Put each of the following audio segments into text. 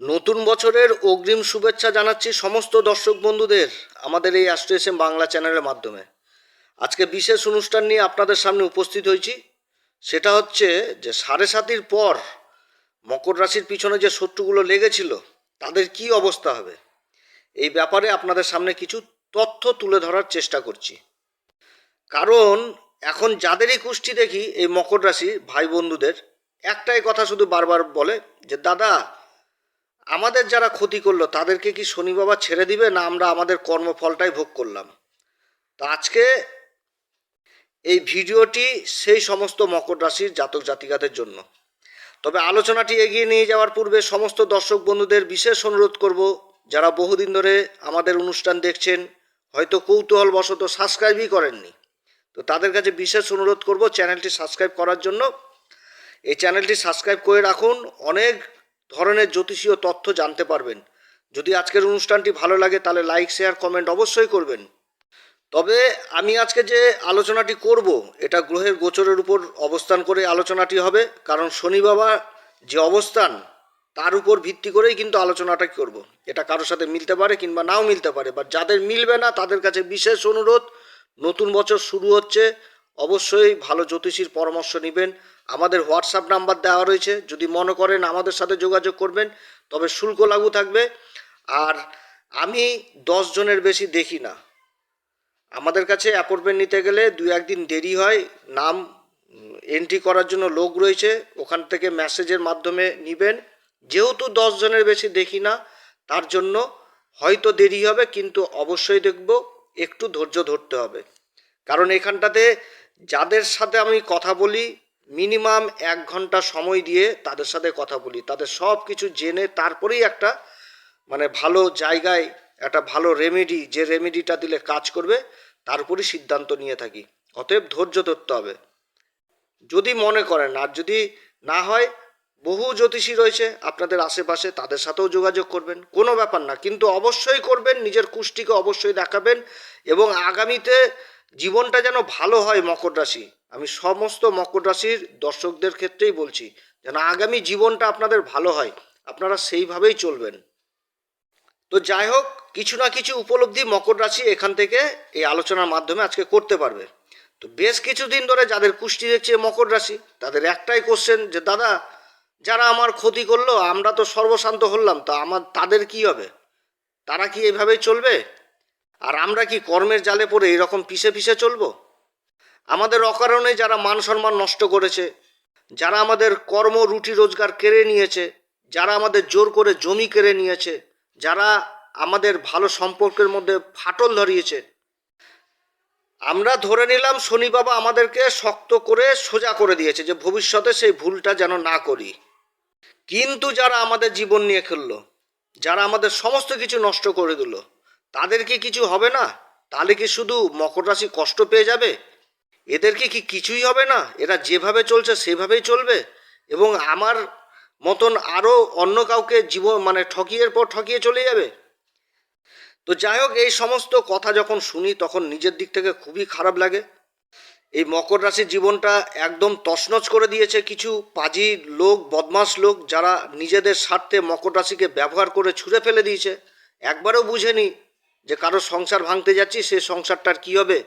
নতুন বছরের অগ্রিম শুভেচ্ছা জানাচ্ছি সমস্ত দর্শক বন্ধুদের আমাদের এই অ্যাস্ট্রেসএম বাংলা চ্যানেলের মাধ্যমে। আজকে বিশেষ অনুষ্ঠান নিয়ে আপনাদের সামনে উপস্থিত হয়েছি। সেটা হচ্ছে যে সাড়ে সাতির পর মকর রাশির পিছনে যে শত্রুগুলো লেগেছিল, তাদের কি অবস্থা হবে? এই ব্যাপারে আপনাদের সামনে কিছু তথ্য তুলে ধরার চেষ্টা করছি। কারণ এখন যাদেরই কুষ্টি দেখি এই মকর রাশি ভাই বন্ধুদের, একটাই কথা শুধু বারবার বলে যে, দাদা আমাদের যারা ক্ষতি করল, তাদেরকে কি শনি বাবা ছেড়ে দিবে না আমরা আমাদের কর্মফলটাই ভোগ করলাম? তো আজকে এই ভিডিওটি সেই সমস্ত মকর রাশির জাতক জাতিকাদের জন্য। তবে আলোচনাটি এগিয়ে নিয়ে যাওয়ার পূর্বে সমস্ত দর্শক বন্ধুদের বিশেষ অনুরোধ করব, যারা বহুদিন ধরে আমাদের অনুষ্ঠান দেখছেন, হয়তো কৌতূহলবশত সাবস্ক্রাইবই করেননি, তো তাদের কাছে বিশেষ অনুরোধ করব চ্যানেলটি সাবস্ক্রাইব করার জন্য। এই চ্যানেলটি সাবস্ক্রাইব করে রাখুন। অনেক ধরনের জ্যোতিষীয় তথ্য জানতে পারবেন। যদি আজকের অনুষ্ঠানটি ভালো লাগে, তাহলে লাইক শেয়ার কমেন্ট অবশ্যই করবেন। তবে আমি আজকে যে আলোচনাটি করব, এটা গ্রহের গোচরের উপর অবস্থান করে আলোচনাটি হবে। কারণ শনি বাবা যে অবস্থান, তার উপর ভিত্তি করেই কিন্তু আলোচনাটা করব। এটা কারোর সাথে মিলতে পারে কিংবা নাও মিলতে পারে বা যাদের মিলবে না, তাদের কাছে বিশেষ অনুরোধ, নতুন বছর শুরু হচ্ছে, অবশ্যই ভালো জ্যোতিষীর পরামর্শ নেবেন। আমাদের হোয়াটসঅ্যাপ নাম্বার দেওয়া রয়েছে। যদি মনে করেন আমাদের সাথে যোগাযোগ করবেন, তবে শুল্ক লাগু থাকবে। আর আমি দশ জনের বেশি দেখি না। আমাদের কাছে অ্যাপয়েন্টমেন্ট নিতে গেলে দু একদিন দেরি হয়। নাম এন্ট্রি করার জন্য লোক রয়েছে। ওখান থেকে মেসেজের মাধ্যমে নেবেন। যেহেতু দশ জনের বেশি দেখি না, তার জন্য হয়তো দেরি হবে, কিন্তু অবশ্যই দেখব। একটু ধৈর্য ধরতে হবে। কারণ এখানটাতে যাদের সাথে আমি কথা বলি মিনিমাম এক ঘণ্টা সময় দিয়ে তাদের সাথে কথা বলি। তাদের সব কিছু জেনে তারপরেই একটা মানে ভালো জায়গায় একটা ভালো রেমেডি যে রেমেডিটা দিলে কাজ করবে, তার উপরই সিদ্ধান্ত নিয়ে থাকি। অতএব ধৈর্য ধরতে হবে। যদি মনে করেন, আর যদি না হয়, বহু জ্যোতিষী রয়েছে আপনাদের আশেপাশে, তাদের সাথেও যোগাযোগ করবেন। কোনো ব্যাপার না, কিন্তু অবশ্যই করবেন, নিজের কুষ্টিকে অবশ্যই দেখাবেন এবং আগামীতে জীবনটা যেন ভালো হয় মকর রাশি। আমি সমস্ত মকর রাশির দর্শকদের ক্ষেত্রেই বলছি, যেন আগামী জীবনটা আপনাদের ভালো হয়, আপনারা সেইভাবেই চলবেন। তো যাই হোক, কিছু না কিছু উপলব্ধি মকর রাশি এখান থেকে এই আলোচনার মাধ্যমে আজকে করতে পারবে। তো বেশ কিছুদিন ধরে যাদের কুষ্টি দেখছে মকর রাশি, তাদের একটাই কোশ্চেন যে, দাদা, যারা আমার ক্ষতি করল, আমরা তো সর্বশান্ত হলাম, তো আমার, তাদের কি হবে? তারা কি এভাবেই চলবে? আর আমরা কি কর্মের জালে পড়ে এরকম পিছে পিছে চলবো? আমাদের অকারণে যারা মান সম্মান নষ্ট করেছে, যারা আমাদের কর্ম, রুটি, রোজগার কেড়ে নিয়েছে, যারা আমাদের জোর করে জমি কেড়ে নিয়েছে, যারা আমাদের ভালো সম্পর্কের মধ্যে ফাটল ধরিয়েছে, আমরা ধরে নিলাম শনি বাবা আমাদেরকে শক্ত করে সোজা করে দিয়েছে যে ভবিষ্যতে সেই ভুলটা যেন না করি। কিন্তু যারা আমাদের জীবন নিয়ে খেললো, যারা আমাদের সমস্ত কিছু নষ্ট করে দিল, তাদের কি কিছু হবে না? তাহলে কি শুধু মকর রাশি কষ্ট পেয়ে যাবে? এদেরকে কি কিছুই হবে না? এরা যেভাবে চলছে, সেভাবেই চলবে? এবং আমার মতন আরও অন্য কাউকে জীবন মানে ঠকিয়ের পর ঠকিয়ে চলে যাবে? তো যাই হোক, এই সমস্ত কথা যখন শুনি, তখন নিজের দিক থেকে খুবই খারাপ লাগে। এই মকর রাশির জীবনটা একদম তছনছ করে দিয়েছে কিছু পাজি লোক বদমাস লোক, যারা নিজেদের স্বার্থে মকর রাশিকে ব্যবহার করে ছুঁড়ে ফেলে দিয়েছে। একবারও বুঝেনি যে কারও সংসার ভাঙতে যাচ্ছি, সে সংসারটার কি হবে?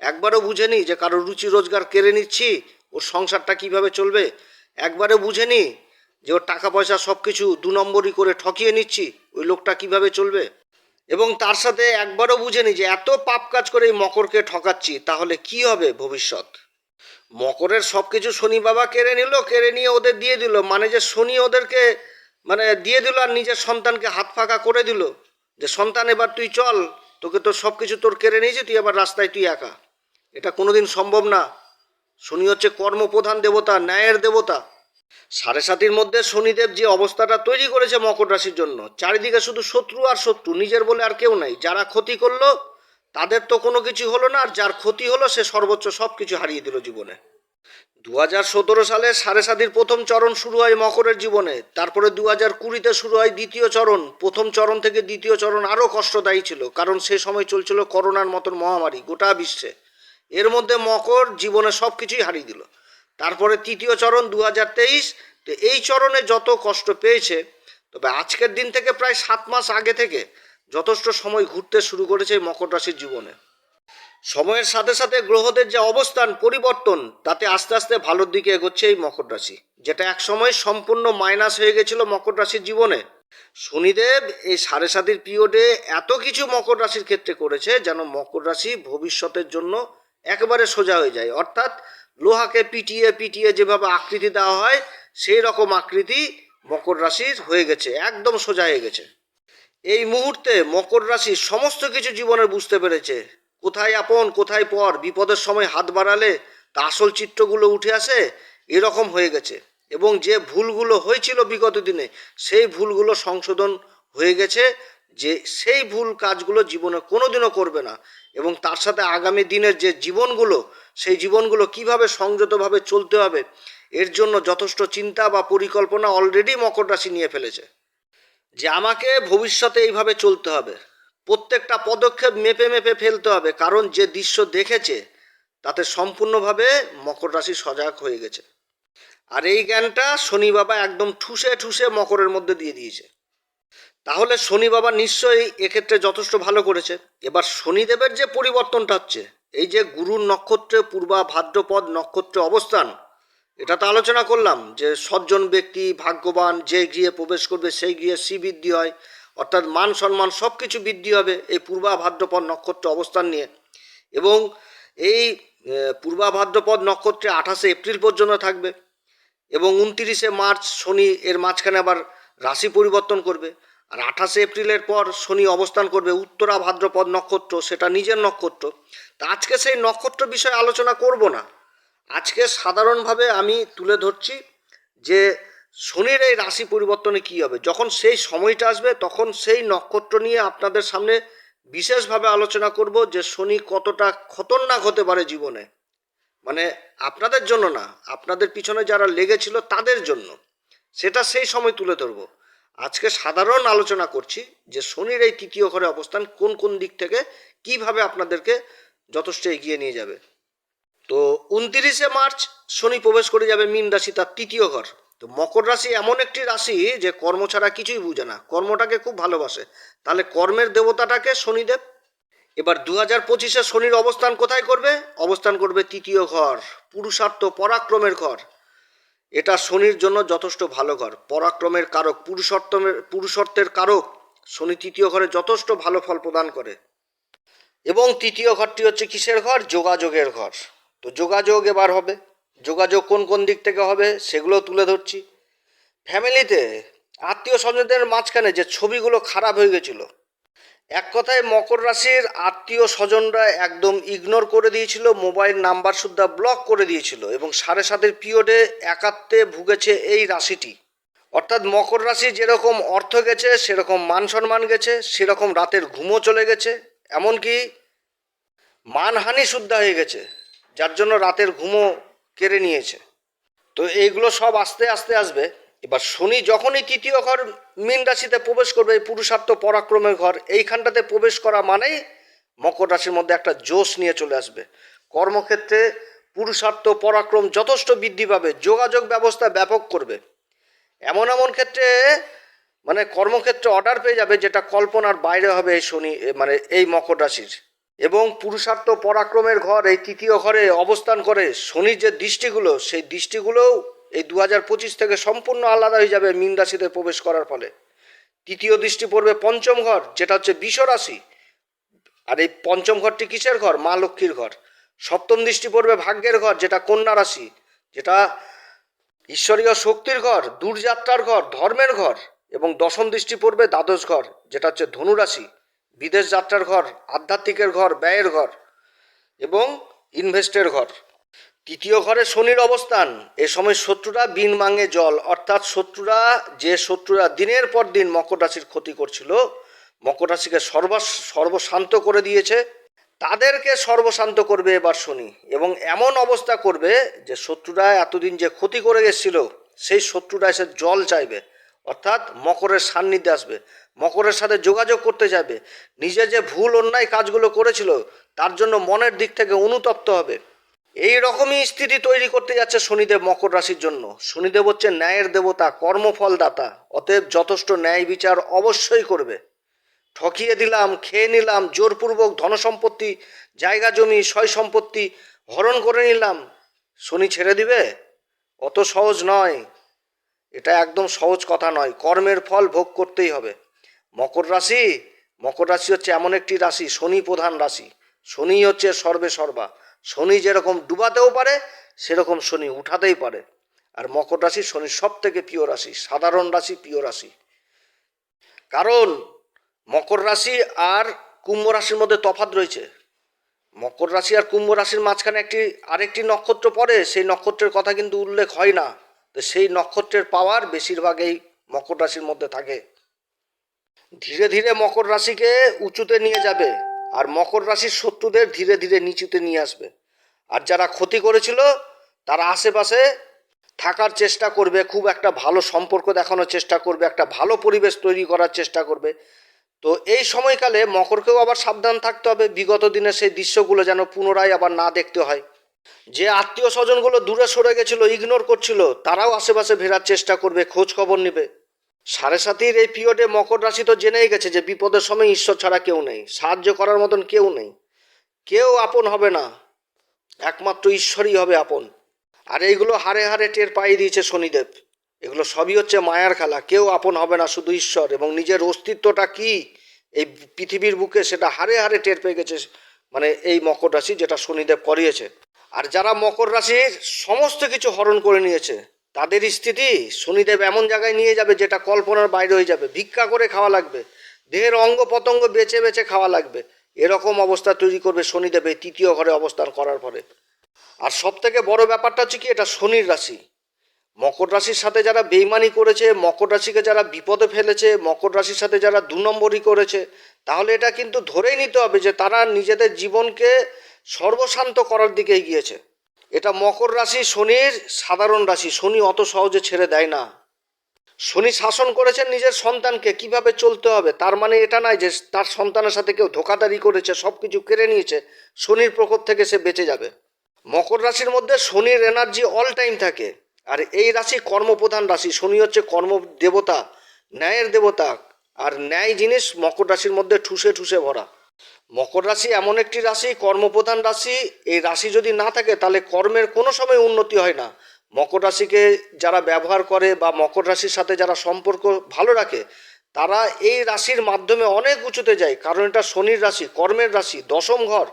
একবারও বুঝেনি যে কারও রুচি রোজগার কেড়ে নিচ্ছি, ওর সংসারটা কীভাবে চলবে? একবারও বুঝেনি যে ওর টাকা পয়সা সব কিছু দু নম্বরই করে ঠকিয়ে নিচ্ছি, ওই লোকটা কীভাবে চলবে? এবং তার সাথে একবারও বুঝেনি যে এত পাপ কাজ করে এই মকরকে ঠকাচ্ছি, তাহলে কি হবে ভবিষ্যৎ? মকরের সব কিছু শনি বাবা কেড়ে নিল, কেড়ে নিয়ে ওদের দিয়ে দিল মানে যে শনি ওদেরকে মানে দিয়ে দিল আর নিজের সন্তানকে হাত ফাঁকা করে দিল, যে সন্তান এবার তুই চল, তোকে তো সব কিছু তোর কেড়ে নিয়েছে, তুই আবার রাস্তায় তুই একা। এটা কোনোদিন সম্ভব না। শনি হচ্ছে কর্মপ্রধান দেবতা, ন্যায়ের দেবতা। সাড়ে সাতির মধ্যে শনিদেব যে অবস্থাটা তৈরি করেছে মকর রাশির জন্য, চারিদিকে শুধু শত্রু আর শত্রু, নিজের বলে আর কেউ নাই। যারা ক্ষতি করল, তাদের তো কোনো কিছু হলো না, আর যার ক্ষতি হলো, সে সর্বোচ্চ সব কিছু হারিয়ে দিল জীবনে। দু হাজার সতেরো সালে সাড়ে সাতির প্রথম চরণ শুরু হয় মকরের জীবনে। তারপরে দু হাজার কুড়িতে শুরু হয় দ্বিতীয় চরণ। প্রথম চরণ থেকে দ্বিতীয় চরণ আরও কষ্টদায়ী ছিল, কারণ সে সময় চলছিল করোনার মতন মহামারী, গোটা বিশ্বে। এর মধ্যে মকর জীবনে সব কিছুই হারিয়ে দিল। তারপরে তৃতীয় চরণ দু হাজার তেইশ, তো এই চরণে যত কষ্ট পেয়েছে, তবে আজকের দিন থেকে প্রায় সাত মাস আগে থেকে যথেষ্ট সময় ঘুরতে শুরু করেছে মকর রাশির জীবনে। সময়ের সাথে সাথে গ্রহদের যে অবস্থান, পরিবর্তন, তাতে আস্তে আস্তে ভালোর দিকে এগোচ্ছে এই মকর রাশি, যেটা এক সময় সম্পূর্ণ মাইনাস হয়ে গেছিল মকর রাশির জীবনে। শনিদেব এই সাড়ে সাতির পিরিয়ডে এত কিছু মকর রাশির ক্ষেত্রে করেছে যেন মকর রাশি ভবিষ্যতের জন্য একেবারে সোজা হয়ে যায়। অর্থাৎ লোহাকে পিটিয়ে পিটিয়ে যেভাবে আকৃতি দেওয়া হয়, সেই রকম আকৃতি মকর রাশির হয়ে গেছে, একদম সোজা হয়ে গেছে। এই মুহূর্তে মকর রাশি সমস্ত কিছু জীবনে বুঝতে পেরেছে। কোথায় আপন, কোথায় পর, বিপদের সময় হাত বাড়ালে তা আসল চিত্রগুলো উঠে আসে, এরকম হয়ে গেছে। এবং যে ভুলগুলো হয়েছিল বিগত দিনে, সেই ভুলগুলো সংশোধন হয়ে গেছে, যে সেই ভুল কাজগুলো জীবনে কোনোদিনও করবে না। এবং তার সাথে আগামী দিনের যে জীবনগুলো, সেই জীবনগুলো কীভাবে সংযতভাবে চলতে হবে, এর জন্য যথেষ্ট চিন্তা বা পরিকল্পনা অলরেডি মকর রাশি নিয়ে ফেলেছে। যে আমাকে ভবিষ্যতে এইভাবে চলতে হবে। প্রত্যেকটা পদক্ষেপ মেপে মেপে ফেলতে হবে, কারণ যে দৃশ্য দেখেছে, তাতে সম্পূর্ণভাবে মকর রাশি সজাগ হয়ে গেছে। আর এই জ্ঞানটা শনি বাবা একদম ঠুসে ঠুসে মকরের মধ্যে দিয়ে দিয়েছে। তাহলে শনি বাবা নিশ্চয়ই এক্ষেত্রে যথেষ্ট ভালো করেছে। এবার শনিদেবের যে পরিবর্তনটা হচ্ছে, এই যে গুরুর নক্ষত্রে পূর্বা ভাদ্রপদ নক্ষত্রে অবস্থান, এটা তো আলোচনা করলাম যে সজ্জন ব্যক্তি, ভাগ্যবান, যে গৃহে প্রবেশ করবে সেই গৃহে শ্রী বৃদ্ধি হয়, অর্থাৎ মান সম্মান সব কিছু বৃদ্ধি হবে এই পূর্বা ভাদ্রপদ নক্ষত্রে অবস্থান নিয়ে। এবং এই পূর্বা ভাদ্রপদ নক্ষত্রে আঠাশে এপ্রিল পর্যন্ত থাকবে এবং উনতিরিশে মার্চ শনি এর মাঝখানে আবার রাশি পরিবর্তন করবে। আর আঠাশে এপ্রিলের পর শনি অবস্থান করবে উত্তরা ভাদ্রপদ নক্ষত্র, সেটা নিজের নক্ষত্র। তা আজকে সেই নক্ষত্র বিষয়ে আলোচনা করব না। আজকে সাধারণভাবে আমি তুলে ধরছি যে শনির এই রাশি পরিবর্তনে কী হবে। যখন সেই সময়টা আসবে, তখন সেই নক্ষত্র নিয়ে আপনাদের সামনে বিশেষভাবে আলোচনা করব যে শনি কতটা খতরনাক হতে পারে জীবনে। মানে আপনাদের জন্য না, আপনাদের পিছনে যারা লেগেছিল তাদের জন্য। সেটা সেই সময় তুলে ধরব। আজকে সাধারণ আলোচনা করছি যে শনির এই তৃতীয় ঘরে অবস্থান কোন কোন দিক থেকে কীভাবে আপনাদেরকে যথেষ্ট এগিয়ে নিয়ে যাবে। তো উনতিরিশে মার্চ শনি প্রবেশ করে যাবে মীন রাশি তার তৃতীয় ঘর। তো মকর রাশি এমন একটি রাশি যে কর্ম ছাড়া কিছুই বুঝে না, কর্মটাকে খুব ভালোবাসে। তাহলে কর্মের দেবতাটাকে শনিদেব। এবার দু হাজার পঁচিশে শনির অবস্থান কোথায় করবে? অবস্থান করবে তৃতীয় ঘর, পুরুষার্থ পরাক্রমের ঘর। এটা শনির জন্য যথেষ্ট ভালো ঘর। পরাক্রমের কারক, পুরুষোত্তমের পুরুষত্বের কারক শনি তৃতীয় ঘরে যথেষ্ট ভালো ফল প্রদান করে। এবং তৃতীয় ঘরটি হচ্ছে কিসের ঘর? যোগাযোগের ঘর। তো যোগাযোগ এবার হবে। যোগাযোগ কোন কোন দিক থেকে হবে সেগুলো তুলে ধরছি। ফ্যামিলিতে, আত্মীয় স্বজনদের মাঝখানে যে ছবিগুলো খারাপ হয়ে গেছিল এক কথায় মকর রাশির আত্মীয় স্বজনরা একদম ইগনোর করে দিয়েছিল মোবাইল নাম্বার সুদ্ধা ব্লক করে দিয়েছিল এবং সাড়ে সাতের পিরিয়ডে একাত্মে ভুগেছে এই রাশিটি। অর্থাৎ মকর রাশি যেরকম অর্থ গেছে, সেরকম মান সম্মান গেছে, সেরকম রাতের ঘুমও চলে গেছে, এমনকি মানহানি সুদ্ধা হয়ে গেছে, যার জন্য রাতের ঘুমও কেড়ে নিয়েছে। তো এইগুলো সব আস্তে আস্তে আসবে। এবার শনি যখনই তৃতীয় ঘর মীন রাশিতে প্রবেশ করবে পুরুষার্থ পরাক্রমের ঘর, এইখানটাতে প্রবেশ করা মানেই মকর রাশির মধ্যে একটা জোশ নিয়ে চলে আসবে। কর্মক্ষেত্রে পুরুষার্থ পরাক্রম যথেষ্ট বৃদ্ধি পাবে, যোগাযোগ ব্যবস্থা ব্যাপক করবে। এমন এমন ক্ষেত্রে মানে কর্মক্ষেত্রে অর্ডার পেয়ে যাবে যেটা কল্পনার বাইরে হবে এই শনি মানে এই মকর রাশির। এবং পুরুষার্থ পরাক্রমের ঘর এই তৃতীয় ঘরে অবস্থান করে, শনির যে দৃষ্টিগুলো, সেই দৃষ্টিগুলোও এই দু হাজার পঁচিশ থেকে সম্পূর্ণ আলাদা হয়ে যাবে মীন রাশিতে প্রবেশ করার ফলে। তৃতীয় দৃষ্টি পড়বে পঞ্চম ঘর, যেটা হচ্ছে বিষ রাশি। আর এই পঞ্চম ঘরটি কিসের ঘর? মা লক্ষ্মীর ঘর। সপ্তম দৃষ্টি পড়বে ভাগ্যের ঘর, যেটা কন্যা রাশি, যেটা ঈশ্বরীয় শক্তির ঘর, দূরযাত্রার ঘর, ধর্মের ঘর, এবং দশম দৃষ্টি পড়বে দ্বাদশ ঘর, যেটা হচ্ছে ধনুরাশি বিদেশ যাত্রার ঘর, আধ্যাত্মিকের ঘর, ব্যয়ের ঘর, এবং ইনভেস্টের ঘর। তৃতীয় ঘরে শনির অবস্থান। এ সময় শত্রুরা বিন মাঙে জল। অর্থাৎ শত্রুরা, যে শত্রুরা দিনের পর দিন মকর রাশির ক্ষতি করছিল, মকর রাশিকে সর্ব সর্বশান্ত করে দিয়েছে, তাদেরকে সর্বশান্ত করবে এবার শনি। এবং এমন অবস্থা করবে যে শত্রুরা এতদিন যে ক্ষতি করে গেছিল, সেই শত্রুরা এসে জল চাইবে। অর্থাৎ মকরের সান্নিধ্যে আসবে। মকরের সাথে যোগাযোগ করতে যাবে নিজে যে ভুল অন্যায় কাজগুলো করেছিল, তার জন্য মনের দিক থেকে অনুতপ্ত হবে। এই রকমই স্থিতি তৈরি করতে যাচ্ছে শনিদেব মকর রাশির জন্য। শনিদেব হচ্ছে ন্যায়ের দেবতা, কর্মফলদাতা। অতএব যথেষ্ট ন্যায় বিচার অবশ্যই করবে। ঠকিয়ে দিলাম, খেয়ে নিলাম, জোরপূর্বক ধনসম্পত্তি, জায়গা জমি, সয় সম্পত্তি হরণ করে নিলাম। শনি ছেড়ে দিবে? অত সহজ নয়। এটা একদম সহজ কথা নয়। কর্মের ফল ভোগ করতেই হবে। মকর রাশি? মকর রাশি হচ্ছে এমন একটি রাশি, শনি প্রধান রাশি। শনি হচ্ছে সর্বে সর্বা। শনি যেরকম ডুবাতেও পারে, সেরকম শনি উঠাতেই পারে। আর মকর রাশি শনির সব থেকে প্রিয় রাশি, সাধারণ রাশি, প্রিয় রাশি। কারণ মকর রাশি আর কুম্ভ রাশির মধ্যে তফাৎ রয়েছে। মকর রাশি আর কুম্ভ রাশির মাঝখানে একটি, আরেকটি নক্ষত্র পড়ে, সেই নক্ষত্রের কথা কিন্তু উল্লেখ হয় না। তো সেই নক্ষত্রের পাওয়ার বেশিরভাগই মকর রাশির মধ্যে থাকে। ধীরে ধীরে মকর রাশিকে উঁচুতে নিয়ে যাবে। আর মকর রাশির শত্রুদের ধীরে ধীরে নিচুতে নিয়ে আসবে। আর যারা ক্ষতি করেছিল, তারা আশেপাশে থাকার চেষ্টা করবে, খুব একটা ভালো সম্পর্ক দেখানোর চেষ্টা করবে, একটা ভালো পরিবেশ তৈরি করার চেষ্টা করবে। তো এই সময়কালে মকরকেও আবার সাবধান থাকতে হবে, বিগত দিনে সেই দৃশ্যগুলো যেন পুনরায় আবার না দেখতে হয়। যে আত্মীয় স্বজনগুলো দূরে সরে গেছিল ইগনোর করছিল, তারাও আশেপাশে ফেরার চেষ্টা করবে, খোঁজ খবর নেবে। সাড়ে সাতির এই পিরিয়ডে মকর রাশি তো জেনেই গেছে যে বিপদের সময় ঈশ্বর ছাড়া কেউ নেই, সাহায্য করার মতন কেউ নেই। কেউ আপন হবে না, একমাত্র ঈশ্বরই হবে আপন। আর এইগুলো হারে হারে টের পাইয়ে দিয়েছে শনিদেব। এগুলো সবই হচ্ছে মায়ার খেলা, কেউ আপন হবে না শুধু ঈশ্বর। এবং নিজের অস্তিত্বটা কি, এই পৃথিবীর বুকে সেটা হারে হারে টের পেয়ে গেছে মানে এই মকর রাশি যেটা শনিদেব করিয়েছে। আর যারা মকর রাশির সমস্ত কিছু হরণ করে নিয়েছে তাদের স্থিতি শনিদেব এমন জায়গায় নিয়ে যাবে যেটা কল্পনার বাইরে হয়ে যাবে। ভিক্ষা করে খাওয়া লাগবে। দেহের অঙ্গ পতঙ্গ বেছে বেছে খাওয়া লাগবে। এরকম অবস্থা তৈরি করবে শনিদেব এই তৃতীয় ঘরে অবস্থান করার পরে। আর সব থেকে বড় ব্যাপারটা হচ্ছে কি, এটা শনির রাশি। মকর রাশির সাথে যারা বেইমানি করেছে, মকর রাশিকে যারা বিপদে ফেলেছে, মকর রাশির সাথে যারা দু নম্বরই করেছে, তাহলে এটা কিন্তু ধরেই নিতে হবে যে তারা নিজেদের জীবনকে সর্বশান্ত করার দিকে এগিয়েছে। এটা মকর রাশি, শনির সাধারণ রাশি। শনি অত সহজে ছেড়ে দেয় না। শনি শাসন করেছেন নিজের সন্তানকে, কীভাবে চলতে হবে? তার মানে এটা নয় যে তার সন্তানের সাথে কেউ ধোকাদারি করেছে সব কিছু কেড়ে নিয়েছে, শনির প্রকোপ থেকে সে বেঁচে যাবে। মকর রাশির মধ্যে শনির এনার্জি অল টাইম থাকে। আর এই রাশি কর্মপ্রধান রাশি। শনি হচ্ছে কর্ম দেবতা ন্যায়ের দেবতা, আর ন্যায় জিনিস মকর রাশির মধ্যে ঠুসে ঠুসে ভরা। মকর রাশি এমন একটি রাশি, কর্মপ্রধান রাশি। এই রাশি যদি না থাকে, তাহলে কর্মের কোনো সময় উন্নতি হয় না। মকর রাশিকে যারা ব্যবহার করে বা মকর রাশির সাথে যারা সম্পর্ক ভালো রাখে, তারা এই রাশির মাধ্যমে অনেক উঁচুতে যায়। কারণ এটা শনির রাশি, কর্মের রাশি, দশম ঘর।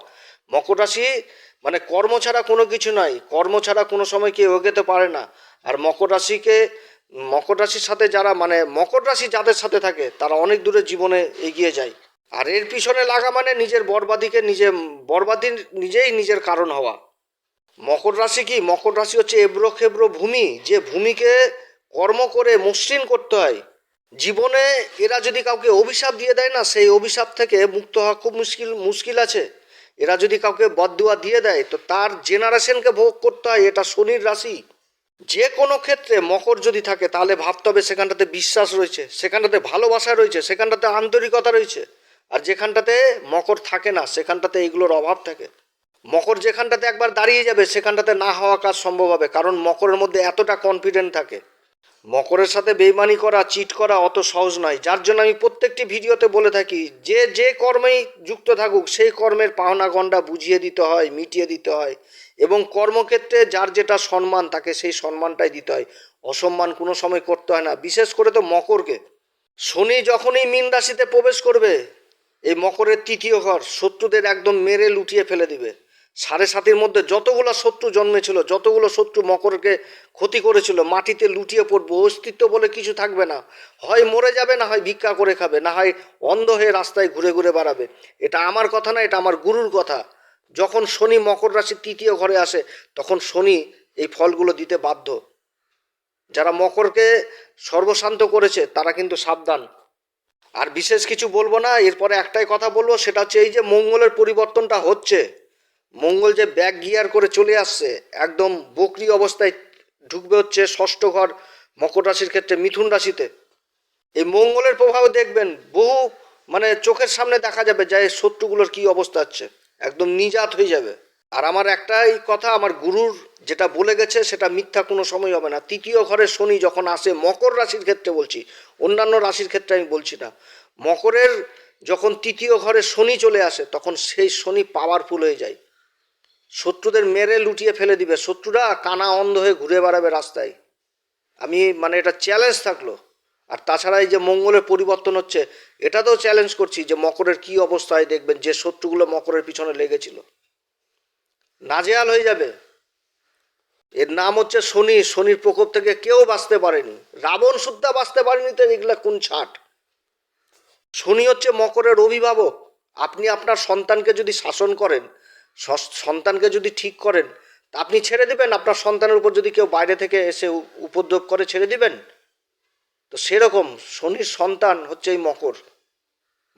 মকর রাশি মানে কর্ম ছাড়া কোনো কিছু নাই কর্ম ছাড়া কোনো সময় কেউ এগোতে পারে না। আর মকর রাশিকে, মকর রাশির সাথে যারা মানে মকর রাশি যাদের সাথে থাকে, তারা অনেক দূরে জীবনে এগিয়ে যায়। আর এর পিছনে লাগা মানে নিজের বরবাদিকে নিজে বরবাদির নিজেই নিজের কারণ হওয়া। মকর রাশি কি? মকর রাশি হচ্ছে এবড়ো খেবড়ো ভূমি, যে ভূমিকে কর্ম করে মসৃণ করতে হয়। জীবনে এরা যদি কাউকে অভিশাপ দিয়ে দেয় না, সেই অভিশাপ থেকে মুক্ত হওয়া খুব মুশকিল মুশকিল আছে। এরা যদি কাউকে বদুয়া দিয়ে দেয়, তো তার জেনারেশনকে ভোগ করতে হয়, এটা শনির রাশি। যে কোনো ক্ষেত্রে মকর যদি থাকে, তাহলে ভাবতে হবে সেখানটাতে বিশ্বাস রয়েছে, সেখানটাতে ভালোবাসা রয়েছে, সেখানটাতে আন্তরিকতা রয়েছে। আর যেখানটাতে মকর থাকে না, সেখানটাতে এইগুলোর অভাব থাকে। মকর যেখানটাতে একবার দাঁড়িয়ে যাবে, সেখানটাতে না হওয়া কাজ সম্ভব হবে, কারণ মকরের মধ্যে এতটা কনফিডেন্ট থাকে। মকরের সাথে বেইমানি করা চিট করা অত সহজ নয়। যার জন্য আমি প্রত্যেকটি ভিডিওতে বলে থাকি, যে যে কর্মেই যুক্ত থাকুক, সেই কর্মের পাওনা গণ্ডা বুঝিয়ে দিতে হয়, মিটিয়ে দিতে হয় এবং কর্মক্ষেত্রে যার যেটা সম্মান, তাকে সেই সম্মানটাই দিতে হয়। অসম্মান কোনো সময় করতে হয় না। বিশেষ করে তো মকরকে। শনি যখনই মীন রাশিতে প্রবেশ করবে এই মকরের তৃতীয় ঘর শত্রুদের একদম মেরে লুটিয়ে ফেলে দিবে। সাড়ে সাতির মধ্যে যতগুলো শত্রু জন্মেছিল, যতগুলো শত্রু মকরকে ক্ষতি করেছিল, মাটিতে লুটিয়ে পড়বে, অস্তিত্ব বলে কিছু থাকবে না। হয় মরে যাবে, না হয় ভিক্ষা করে খাবে, না হয় অন্ধ হয়ে রাস্তায় ঘুরে ঘুরে বেড়াবে। এটা আমার কথা না, এটা আমার গুরুর কথা। যখন শনি মকর রাশির তৃতীয় ঘরে আসে, তখন শনি এই ফলগুলো দিতে বাধ্য। যারা মকরকে সর্বশান্ত করেছে, তারা কিন্তু সাবধান। আর বিশেষ কিছু বলব না, এরপরে একটাই কথা বলব, সেটা হচ্ছে এই যে মঙ্গলের পরিবর্তনটা হচ্ছে। মঙ্গল যে ব্যাক গিয়ার করে চলে আসছে, একদম বকরি অবস্থায় ঢুকবে হচ্ছে ষষ্ঠ ঘর মকর রাশির ক্ষেত্রে মিথুন রাশিতে। এই মঙ্গলের প্রভাবে দেখবেন বহু মানে চোখের সামনে দেখা যাবে যে শত্রুগুলোর কী অবস্থা হচ্ছে, একদম নিজাত হয়ে যাবে। আর আমার একটাই কথা, আমার গুরুর যেটা বলে গেছে সেটা মিথ্যা কোনো সময় হবে না। তৃতীয় ঘরে শনি যখন আসে, মকর রাশির ক্ষেত্রে বলছি, অন্যান্য রাশির ক্ষেত্রে আমি বলছি না। মকরের যখন তৃতীয় ঘরে শনি চলে আসে, তখন সেই শনি পাওয়ারফুল হয়ে যায়। শত্রুদের মেরে লুটিয়ে ফেলে দিবে। শত্রুরা কানা অন্ধ হয়ে ঘুরে বেড়াবে রাস্তায়। আমি মানে এটা চ্যালেঞ্জ থাকল। আর তাছাড়া এই যে মঙ্গলের পরিবর্তন হচ্ছে, এটাতেও চ্যালেঞ্জ করছি যে মকরের কি অবস্থায় দেখবেন, যে শত্রুগুলো মকরের পিছনে লেগেছিল। নাজেহাল হয়ে যাবে। এর নাম হচ্ছে শনি। শনির প্রকোপ থেকে কেউ বাঁচতে পারেনি। রাবণ সুদ্ধা বাঁচতে পারেনি তো এগুলা কোন ছাট? শনি হচ্ছে মকরের অভিভাবক। আপনি আপনার সন্তানকে যদি শাসন করেন সন্তানকে যদি ঠিক করেন, তা আপনি ছেড়ে দিবেন? আপনার সন্তানের উপর যদি কেউ বাইরে থেকে এসে উপদ্রব করে ছেড়ে দিবেন? তো সেরকম শনির সন্তান হচ্ছে এই মকর।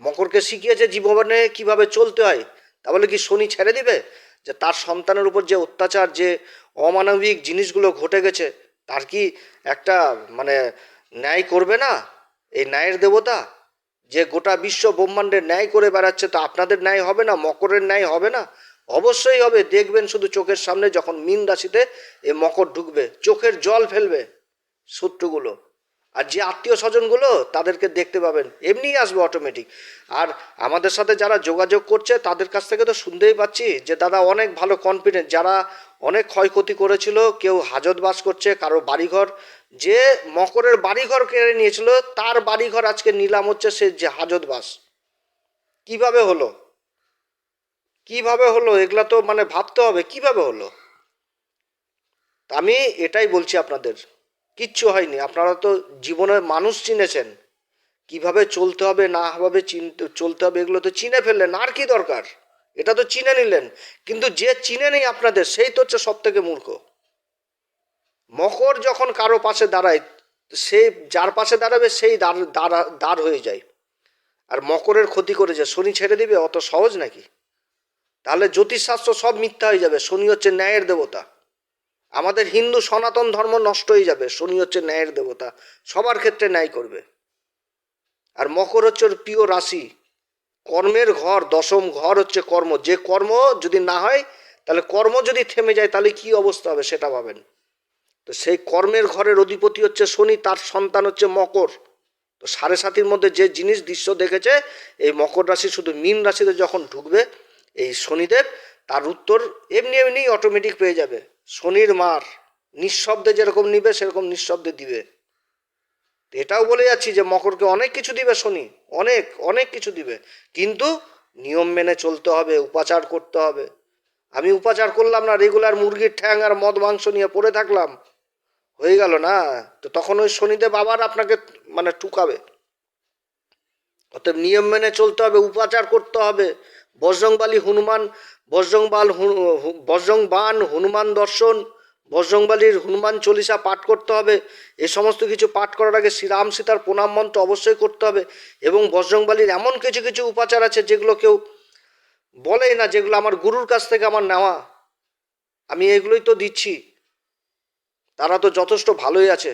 মকরকে শিখিয়েছে জীবনে কীভাবে চলতে হয়। তাহলে কি শনি ছেড়ে দিবে? যে তার সন্তানের উপর যে অত্যাচার, যে অমানবিক জিনিসগুলো ঘটে গেছে, তার কি একটা মানে ন্যায় করবে না? এই ন্যায়ের দেবতা যে গোটা বিশ্ব ব্রহ্মাণ্ডের ন্যায় করে বেড়াচ্ছে, তা আপনাদের ন্যায় হবে না? মকরের ন্যায় হবে না? অবশ্যই হবে। দেখবেন শুধু চোখের সামনে যখন মিন রাশিতে এ মকর ঢুকবে, চোখের জল ফেলবে শত্রুগুলো আর যে আত্মীয় স্বজনগুলো তাদেরকে দেখতে পাবেন, এমনিই আসবে অটোমেটিক আর আমাদের সাথে যারা যোগাযোগ করছে, তাদের কাছ থেকে তো শুনতেই পাচ্ছি যে দাদা অনেক ভালো কনফিডেন্ট যারা অনেক ক্ষয়ক্ষতি করেছিল, কেউ হাজত বাস করছে, কারও বাড়িঘর। যে মকরের বাড়িঘর কেড়ে নিয়েছিল, তার বাড়িঘর আজকে নিলাম হচ্ছে সে যে হাজত বাস। কীভাবে হলো? কীভাবে হলো? এগুলা তো মানে ভাবতে হবে, কীভাবে হলো? আমি এটাই বলছি আপনাদের। কিচ্ছু হয়নি। আপনারা তো জীবনের মানুষ চিনেছেন। কীভাবে চলতে হবে, না হবে চিনতে চলতে হবে, এগুলো তো চিনে ফেললেন। আর কি দরকার? এটা তো চিনে নিলেন। কিন্তু যে চিনে নেই আপনাদের, সেই তো হচ্ছে সব থেকে মূর্খ। মকর যখন কারও পাশে দাঁড়ায়, সে যার পাশে দাঁড়াবে, সেই দাঁড়, দাঁড়া, দাঁড় হয়ে যায়। আর মকরের ক্ষতি করেছে। শনি ছেড়ে দিবে? অত সহজ নাকি? তাহলে জ্যোতিষশাস্ত্র সব মিথ্যা হয়ে যাবে। শনি হচ্ছে ন্যায়ের দেবতা। আমাদের হিন্দু সনাতন ধর্ম নষ্ট হয়ে যাবে। শনি হচ্ছে ন্যায়ের দেবতা, সবার ক্ষেত্রে ন্যায় করবে। আর মকর হচ্ছে ওর প্রিয় রাশি। কর্মের ঘর, দশম ঘর হচ্ছে কর্ম। যে কর্ম যদি না হয়, তাহলে কর্ম যদি থেমে যায়, তাহলে কি অবস্থা হবে সেটা ভাবেন। তো সেই কর্মের ঘরের অধিপতি হচ্ছে শনি, তার সন্তান হচ্ছে মকর। তো সাড়ে সাতির মধ্যে যে জিনিস দৃশ্য দেখেছে, এই মকর রাশি শুধু মীন রাশিতে যখন ঢুকবে, এই শনিদেব তার উত্তর এমনি এমনি অটোমেটিক পেয়ে যাবে। শনির মার, নিঃশব্দে যেরকম নিবে, সেরকম নিঃশব্দে দিবে। এটাও বলে যাচ্ছি যে মকরকে অনেক কিছু দিবে শনি, অনেক অনেক কিছু দিবে। কিন্তু নিয়ম মেনে চলতে হবে, উপাচার করতে হবে। আমি উপাচার করলাম না রেগুলার মুরগির ঠ্যাং আর মদ মাংস নিয়ে পড়ে থাকলাম। হয়ে গেল না? তো তখন ওই শনিদেব আবার আপনাকে মানে টুকাবে অতএব নিয়ম মেনে চলতে হবে, উপাচার করতে হবে। বজরংবালী হনুমান বজরংবাল বজরংবান হনুমান দর্শন, বজরংবালির হনুমান চল্লিশা পাঠ করতে হবে। এ সমস্ত কিছু পাঠ করার আগে শ্রীরাম সীতার প্রণাম মন্ত্র অবশ্যই করতে হবে এবং বজরংবালির এমন কিছু কিছু উপাচার আছে যেগুলো কেউ বলেই না, যেগুলো আমার গুরুর কাছ থেকে আমার নেওয়া। আমি এগুলোই তো দিচ্ছি। তারা তো যথেষ্ট ভালোই আছে।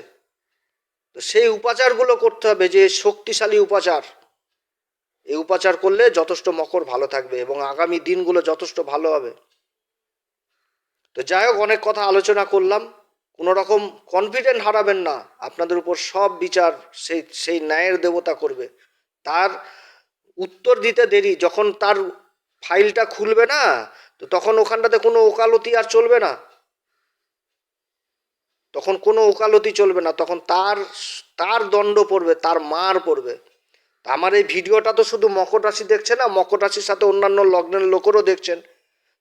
তো সেই উপাচারগুলো করতে হবে যে শক্তিশালী উপাচার। এই উপাচার করলে যথেষ্ট মকর ভালো থাকবে এবং আগামী দিনগুলো যথেষ্ট ভালো হবে। তো যাই হোক, অনেক কথা আলোচনা করলাম। কোনো রকম কনফিডেন্ট হারাবেন না। আপনাদের উপর সব বিচার সেই সেই ন্যায়ের দেবতা করবে। তার উত্তর দিতে দেরি। যখন তার ফাইলটা খুলবে না, তো তখন ওখানটাতে কোনো ওকালতি আর চলবে না। তখন কোনো ওকালতি চলবে না। তখন তার তার দণ্ড পড়বে, তার মার পড়বে। আমার এই ভিডিওটা তো শুধু মকর রাশি দেখছে না মকর রাশির সাথে অন্যান্য লগ্নের লোকেরও দেখছেন।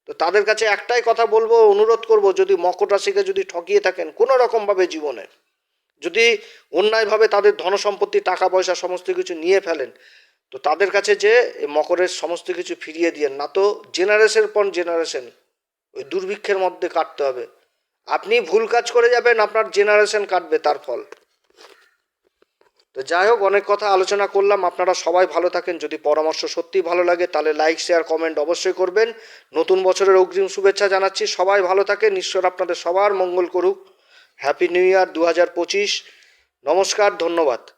তো তাদের কাছে একটাই কথা বলব, অনুরোধ করব, যদি মকর রাশিকে যদি ঠকিয়ে থাকেন কোনো রকমভাবে জীবনে, যদি অন্যায়ভাবে তাদের ধনসম্পত্তি টাকা পয়সা সমস্ত কিছু নিয়ে ফেলেন, তো তাদের কাছে যে মকরের সমস্ত কিছু ফিরিয়ে দিয়েন, না তো জেনারেশন পর জেনারেশন ওই দুর্ভিক্ষের মধ্যে কাটতে হবে। আপনি ভুল কাজ করে যাবেন, আপনার জেনারেশন কাটবে তার ফল। তো যাই হোক, অনেক কথা আলোচনা করলাম। আপনারা সবাই ভালো থাকেন। যদি পরামর্শ সত্যিই ভালো লাগে, তাহলে লাইক শেয়ার কমেন্ট অবশ্যই করবেন। নতুন বছরের অগ্রিম শুভেচ্ছা জানাচ্ছি। সবাই ভালো থাকেন। ঈশ্বর আপনাদের সবার মঙ্গল করুক। হ্যাপি নিউ ইয়ার দু হাজার পঁচিশ। নমস্কার, ধন্যবাদ।